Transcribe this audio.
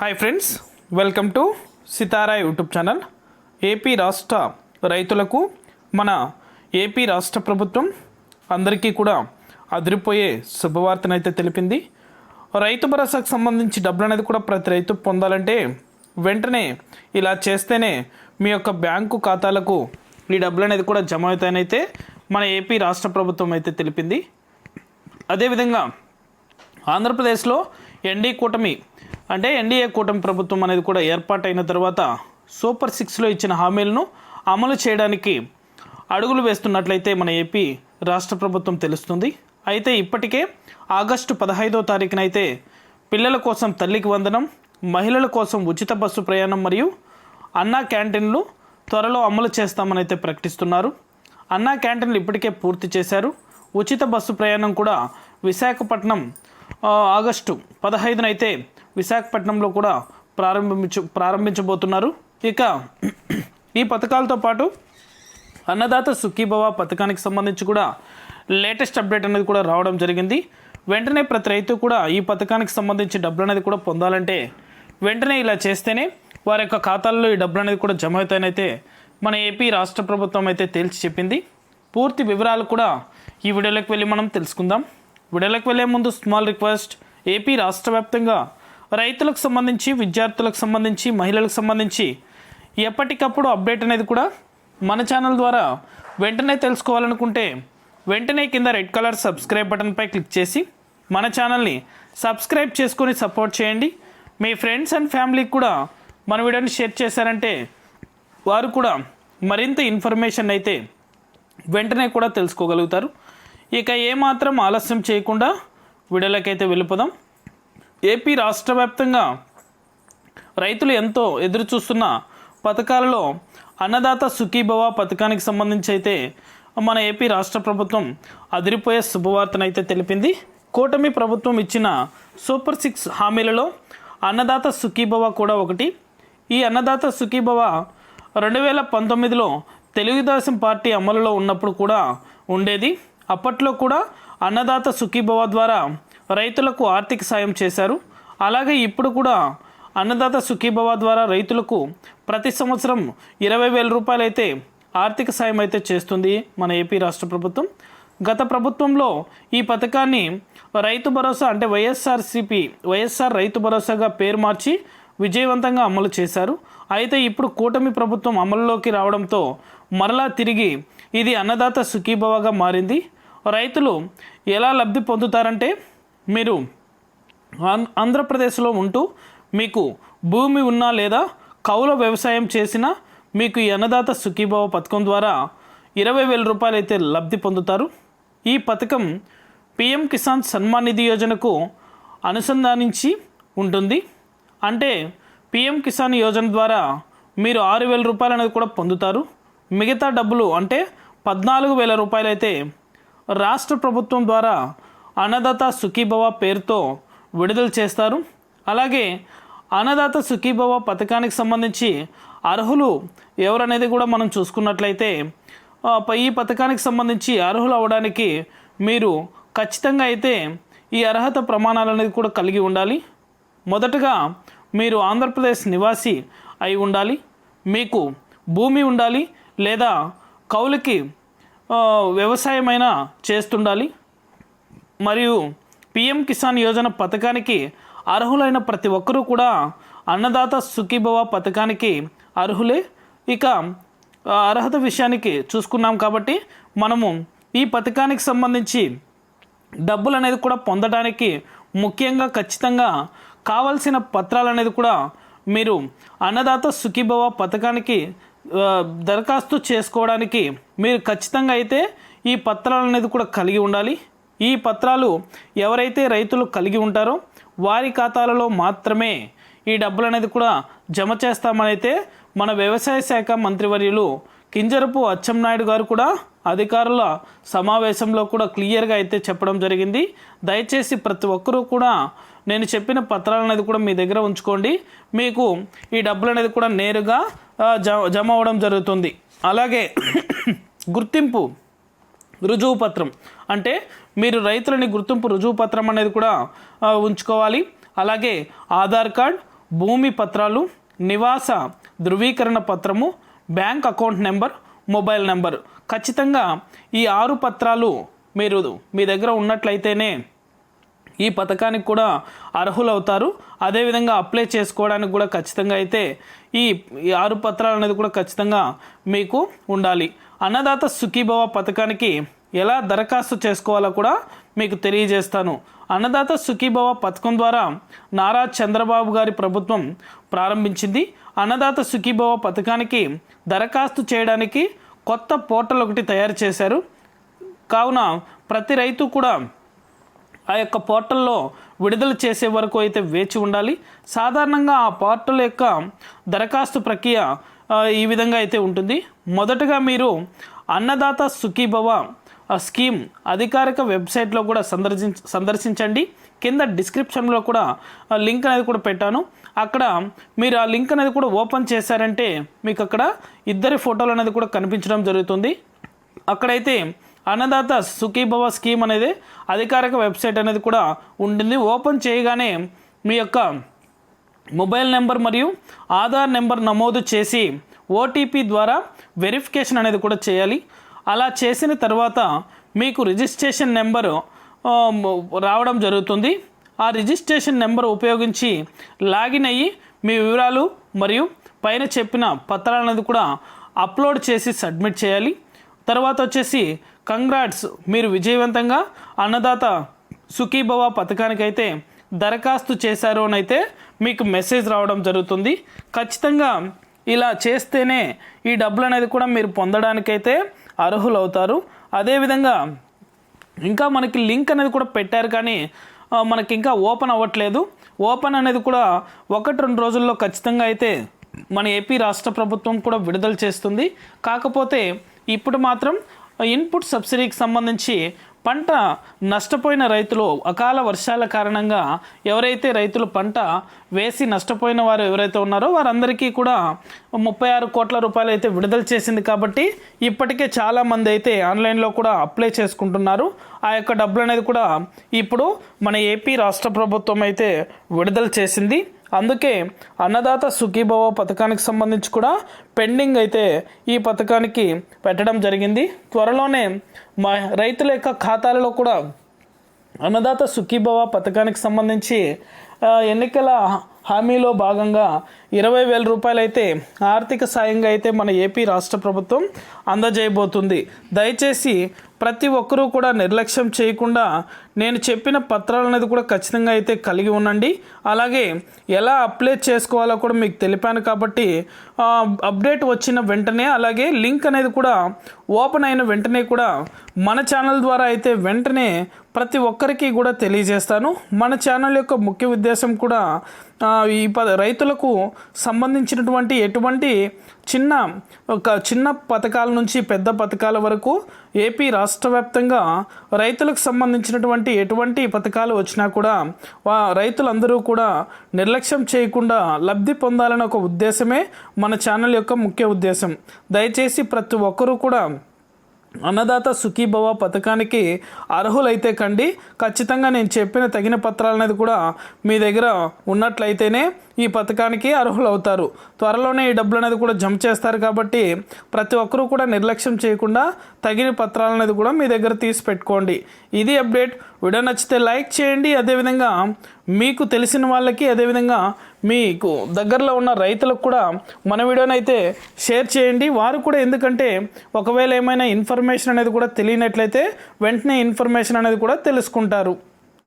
Hi friends welcome to Sitara YouTube channel AP రాష్ట్ర రైతులకు మన ఏపీ రాష్ట్ర ప్రభుత్వం అందరికీ కూడా అదిరిపోయే శుభవార్తనైతే తెలిపింది. రైతు భరోసాకు సంబంధించి డబ్బులు అనేది కూడా ప్రతి రైతు పొందాలంటే వెంటనే ఇలా చేస్తేనే మీ యొక్క బ్యాంకు ఖాతాలకు ఈ డబ్బులు అనేది కూడా జమ అవుతాయనైతే మన ఏపీ రాష్ట్ర ప్రభుత్వం అయితే తెలిపింది. అదేవిధంగా ఆంధ్రప్రదేశ్లో ఎన్డీ కూటమి అంటే ఎన్డీఏ కూటమి ప్రభుత్వం అనేది కూడా ఏర్పాటైన తర్వాత సూపర్ సిక్స్లో ఇచ్చిన హామీలను అమలు చేయడానికి అడుగులు వేస్తున్నట్లయితే మన ఏపీ రాష్ట్ర ప్రభుత్వం తెలుస్తుంది. అయితే ఇప్పటికే ఆగస్టు పదహైదో తారీఖునైతే పిల్లల కోసం తల్లికి వందనం మహిళల కోసం ఉచిత బస్సు ప్రయాణం మరియు అన్నా క్యాంటీన్లు త్వరలో అమలు చేస్తామని అయితే ప్రకటిస్తున్నారు. అన్నా క్యాంటీన్లు ఇప్పటికే పూర్తి చేశారు. ఉచిత బస్సు ప్రయాణం కూడా విశాఖపట్నం ఆగస్టు పదహైదున అయితే విశాఖపట్నంలో కూడా ప్రారంభించు ప్రారంభించబోతున్నారు. ఇక ఈ పథకాలతో పాటు అన్నదాత సుఖీభవ పథకానికి సంబంధించి కూడా లేటెస్ట్ అప్డేట్ అనేది కూడా రావడం జరిగింది. వెంటనే ప్రతి రైతు కూడా ఈ పథకానికి సంబంధించి డబ్బులు అనేది కూడా పొందాలంటే వెంటనే ఇలా చేస్తేనే వారి యొక్క ఖాతాల్లో ఈ డబ్బులు అనేది కూడా జమ అవుతాయనైతే మన ఏపీ రాష్ట్ర ప్రభుత్వం అయితే తేల్చి చెప్పింది. పూర్తి వివరాలు కూడా ఈ వీడియోలోకి వెళ్ళి మనం తెలుసుకుందాం. వీడియోలోకి వెళ్ళే ముందు స్మాల్ రిక్వెస్ట్ ఏపీ రాష్ట్ర వ్యాప్తంగా రైతులకు సంబంధించి విద్యార్థులకు సంబంధించి మహిళలకు సంబంధించి ఎప్పటికప్పుడు అప్డేట్ అనేది కూడా మన ఛానల్ ద్వారా వెంటనే తెలుసుకోవాలనుకుంటే వెంటనే కింద రెడ్ కలర్ సబ్స్క్రైబ్ బటన్పై క్లిక్ చేసి మన ఛానల్ని సబ్స్క్రైబ్ చేసుకొని సపోర్ట్ చేయండి. మీ ఫ్రెండ్స్ అండ్ ఫ్యామిలీకి కూడా మన వీడియోని షేర్ చేశారంటే వారు కూడా మరింత ఇన్ఫర్మేషన్ అయితే వెంటనే కూడా తెలుసుకోగలుగుతారు. ఇక ఏమాత్రం ఆలస్యం చేయకుండా వీడియోలకైతే వెళ్ళిపోదాం. ఏపీ రాష్ట్ర వ్యాప్తంగా రైతులు ఎంతో ఎదురుచూస్తున్న పథకాలలో అన్నదాత సుఖీభవ పథకానికి సంబంధించి అయితే మన ఏపీ రాష్ట్ర ప్రభుత్వం అదిరిపోయే శుభవార్తనైతే తెలిపింది. కూటమి ప్రభుత్వం ఇచ్చిన సూపర్ సిక్స్ హామీలలో అన్నదాత సుఖీభవ కూడా ఒకటి. ఈ అన్నదాత సుఖీభవ రెండు వేల పంతొమ్మిదిలో తెలుగుదేశం పార్టీ అమలులో ఉన్నప్పుడు కూడా ఉండేది. అప్పట్లో కూడా అన్నదాత సుఖీభవ ద్వారా రైతులకు ఆర్థిక సాయం చేశారు. అలాగే ఇప్పుడు కూడా అన్నదాత సుఖీభవ ద్వారా రైతులకు ప్రతి సంవత్సరం ఇరవై వేల రూపాయలు అయితే ఆర్థిక సాయం అయితే చేస్తుంది మన ఏపీ రాష్ట్ర ప్రభుత్వం. గత ప్రభుత్వంలో ఈ పథకాన్ని రైతు భరోసా అంటే వైఎస్ఆర్సిపి వైఎస్ఆర్ రైతు భరోసాగా పేరు మార్చి విజయవంతంగా అమలు చేశారు. అయితే ఇప్పుడు కూటమి ప్రభుత్వం అమలులోకి రావడంతో మరలా తిరిగి ఇది అన్నదాత సుఖీభవగా మారింది. రైతులు ఎలా లబ్ధి పొందుతారంటే మీరు ఆం- ఆంధ్రప్రదేశ్లో ఉంటూ మీకు భూమి ఉన్నా లేదా కౌల వ్యవసాయం చేసినా మీకు ఈ అన్నదాత సుఖీభావ పథకం ద్వారా ఇరవై వేల రూపాయలు అయితే లబ్ధి పొందుతారు. ఈ పథకం పిఎం కిసాన్ సన్మాన్ నిధి యోజనకు అనుసంధానించి ఉంటుంది. అంటే పిఎం కిసాన్ యోజన ద్వారా మీరు ఆరు వేల రూపాయలు అనేది కూడా పొందుతారు. మిగతా డబ్బులు అంటే పద్నాలుగు వేల రూపాయలు అయితే రాష్ట్ర ప్రభుత్వం ద్వారా అన్నదాత సుఖీభవ పేరుతో విడుదల చేస్తారు. అలాగే అన్నదాత సుఖీభవ పథకానికి సంబంధించి అర్హులు ఎవరనేది కూడా మనం చూసుకున్నట్లయితే ఈ పథకానికి సంబంధించి అర్హులు అవ్వడానికి మీరు ఖచ్చితంగా అయితే ఈ అర్హత ప్రమాణాలు అనేది కూడా కలిగి ఉండాలి. మొదటగా మీరు ఆంధ్రప్రదేశ్ నివాసి అయి ఉండాలి. మీకు భూమి ఉండాలి లేదా కౌలుకి వ్యవసాయమైనా చేస్తుండాలి. మరియు పిఎం కిసాన్ యోజన పథకానికి అర్హులైన ప్రతి ఒక్కరూ కూడా అన్నదాత సుఖీభవ పథకానికి అర్హులే. ఇక అర్హత విషయానికి చూసుకున్నాం కాబట్టి మనము ఈ పథకానికి సంబంధించి డబ్బులు అనేది కూడా పొందడానికి ముఖ్యంగా ఖచ్చితంగా కావలసిన పత్రాలు అనేది కూడా మీరు అన్నదాత సుఖీభవ పథకానికి దరఖాస్తు చేసుకోవడానికి మీరు ఖచ్చితంగా అయితే ఈ పత్రాలు అనేది కూడా కలిగి ఉండాలి. ఈ పత్రాలు ఎవరైతే రైతులు కలిగి ఉంటారో వారి ఖాతాలలో మాత్రమే ఈ డబ్బులు అనేది కూడా జమ చేస్తామనైతే మన వ్యవసాయ శాఖ మంత్రివర్యులు కింజరపు అచ్చెన్నాయుడు గారు కూడా అధికారుల సమావేశంలో కూడా క్లియర్గా అయితే చెప్పడం జరిగింది. దయచేసి ప్రతి ఒక్కరూ కూడా నేను చెప్పిన పత్రాలు అనేది కూడా మీ దగ్గర ఉంచుకోండి. మీకు ఈ డబ్బులు అనేది కూడా నేరుగా జమ జమ అవ్వడం జరుగుతుంది. అలాగే గుర్తింపు. రుజువు పత్రం అంటే మీరు రైతులని గుర్తింపు రుజువు పత్రం అనేది కూడా ఉంచుకోవాలి. అలాగే ఆధార్ కార్డ్ భూమి పత్రాలు నివాస ధృవీకరణ పత్రము bank account number mobile number. ఖచ్చితంగా ఈ ఆరు పత్రాలు మీరు మీ దగ్గర ఉన్నట్లయితేనే ఈ పథకానికి కూడా అర్హులవుతారు. అదేవిధంగా అప్లై చేసుకోవడానికి కూడా ఖచ్చితంగా అయితే ఈ ఆరు పత్రాలు అనేది కూడా ఖచ్చితంగా మీకు ఉండాలి. అన్నదాత సుఖీభవ పథకానికి ఎలా దరఖాస్తు చేసుకోవాలో కూడా మీకు తెలియజేస్తాను. అన్నదాత సుఖీభవ పథకం ద్వారా నారా చంద్రబాబు గారి ప్రభుత్వం ప్రారంభించింది. అన్నదాత సుఖీభవ పథకానికి దరఖాస్తు చేయడానికి కొత్త పోర్టల్ ఒకటి తయారు చేశారు. కావున ప్రతి రైతు కూడా ఆ యొక్క పోర్టల్లో విడుదల చేసే వరకు అయితే వేచి ఉండాలి. సాధారణంగా ఆ పోర్టల్ యొక్క దరఖాస్తు ప్రక్రియ ఈ విధంగా అయితే ఉంటుంది. మొదటగా మీరు అన్నదాత సుఖీభవ స్కీమ్ అధికారిక వెబ్సైట్లో కూడా సందర్శించ సందర్శించండి. కింద డిస్క్రిప్షన్లో కూడా లింక్ అనేది కూడా పెట్టాను. అక్కడ మీరు ఆ లింక్ అనేది కూడా ఓపెన్ చేశారంటే మీకు అక్కడ ఇద్దరి ఫోటోలు అనేది కూడా కనిపించడం జరుగుతుంది. అక్కడైతే అన్నదాత సుఖీభవ స్కీమ్ అనేది అధికారిక వెబ్సైట్ అనేది కూడా ఉంటుంది ఓపెన్ చేయగానే మీ యొక్క మొబైల్ నెంబర్ మరియు ఆధార్ నెంబర్ నమోదు చేసి ఓటీపీ ద్వారా వెరిఫికేషన్ అనేది కూడా చేయాలి. అలా చేసిన తర్వాత మీకు రిజిస్ట్రేషన్ నెంబరు రావడం జరుగుతుంది. ఆ రిజిస్ట్రేషన్ నెంబర్ ఉపయోగించి లాగిన్ అయ్యి మీ వివరాలు మరియు పైన చెప్పిన పత్రాలు అనేది కూడా అప్లోడ్ చేసి సబ్మిట్ చేయాలి. తర్వాత వచ్చేసి కంగ్రాట్స్ మీరు విజయవంతంగా అన్నదాత సుఖీభవ పథకానికైతే దరఖాస్తు చేశారు అని అయితే మీకు మెసేజ్ రావడం జరుగుతుంది. ఖచ్చితంగా ఇలా చేస్తేనే ఈ డబ్బులు అనేది కూడా మీరు పొందడానికైతే అర్హులవుతారు. అదేవిధంగా ఇంకా మనకి లింక్ అనేది కూడా పెట్టారు కానీ మనకి ఇంకా ఓపెన్ అవ్వట్లేదు. ఓపెన్ అనేది కూడా ఒకటి రెండు రోజుల్లో ఖచ్చితంగా అయితే మన ఏపీ రాష్ట్ర ప్రభుత్వం కూడా విడుదల చేస్తుంది. కాకపోతే ఇప్పుడు మాత్రం ఇన్పుట్ సబ్సిడీకి సంబంధించి పంట నష్టపోయిన రైతులు అకాల వర్షాల కారణంగా ఎవరైతే రైతులు పంట వేసి నష్టపోయిన వారు ఎవరైతే ఉన్నారో వారందరికీ కూడా ముప్పై ఆరు కోట్ల రూపాయలు అయితే విడుదల చేసింది కాబట్టి ఇప్పటికే చాలామంది అయితే ఆన్లైన్లో కూడా అప్లై చేసుకుంటున్నారు. ఆ యొక్క డబ్బులు అనేది కూడా ఇప్పుడు మన ఏపీ రాష్ట్ర ప్రభుత్వం అయితే విడుదల చేసింది. అందుకే అన్నదాత సుఖీభవ పథకానికి సంబంధించి కూడా పెండింగ్ అయితే ఈ పథకానికి పెట్టడం జరిగింది. త్వరలోనే మా రైతుల యొక్క ఖాతాలలో కూడా అన్నదాత సుఖీభవ పథకానికి సంబంధించి ఎన్నికల హామీలో భాగంగా ఇరవై వేల రూపాయలు అయితే ఆర్థిక సాయంగా అయితే మన ఏపీ రాష్ట్ర ప్రభుత్వం అందజేయబోతుంది. దయచేసి ప్రతి ఒక్కరూ కూడా నిర్లక్ష్యం చేయకుండా నేను చెప్పిన పత్రాలు అనేది కూడా ఖచ్చితంగా అయితే కలిగి ఉండండి. అలాగే ఎలా అప్లై చేసుకోవాలో కూడా మీకు తెలిపాను కాబట్టి అప్డేట్ వచ్చిన వెంటనే అలాగే లింక్ అనేది కూడా ఓపెన్ అయిన వెంటనే కూడా మన ఛానల్ ద్వారా అయితే వెంటనే ప్రతి ఒక్కరికి కూడా తెలియజేస్తాను. మన ఛానల్ యొక్క ముఖ్య ఉద్దేశం కూడా ఈ ప రైతులకు సంబంధించినటువంటి ఎటువంటి చిన్న ఒక చిన్న పథకాల నుంచి పెద్ద పథకాల వరకు ఏపీ రాష్ట్ర వ్యాప్తంగా రైతులకు సంబంధించినటువంటి ఎటువంటి పథకాలు వచ్చినా కూడా వా రైతులందరూ కూడా నిర్లక్ష్యం చేయకుండా లబ్ధి పొందాలనే ఒక ఉద్దేశమే మన ఛానల్ యొక్క ముఖ్య ఉద్దేశం. దయచేసి ప్రతి ఒక్కరూ కూడా అన్నదాత సుఖీభవ పథకానికి అర్హులైతే కండి. ఖచ్చితంగా నేను చెప్పిన తగిన పత్రాలు అనేది కూడా మీ దగ్గర ఉన్నట్లయితేనే ఈ పథకానికి అర్హులు అవుతారు త్వరలోనే ఈ డబ్బులు అనేది కూడా జమ చేస్తారు కాబట్టి ప్రతి ఒక్కరూ కూడా నిర్లక్ష్యం చేయకుండా తగిన పత్రాలు అనేది కూడా మీ దగ్గర తీసి పెట్టుకోండి. ఇది అప్డేట్. వీడియో నచ్చితే లైక్ చేయండి. అదేవిధంగా మీకు తెలిసిన వాళ్ళకి అదేవిధంగా మీకు దగ్గరలో ఉన్న రైతులకు కూడా మన వీడియోని అయితే షేర్ చేయండి. వారు కూడా ఎందుకంటే ఒకవేళ ఏమైనా ఇన్ఫర్మేషన్ అనేది కూడా తెలియనట్లయితే వెంటనే ఇన్ఫర్మేషన్ అనేది కూడా తెలుసుకుంటారు.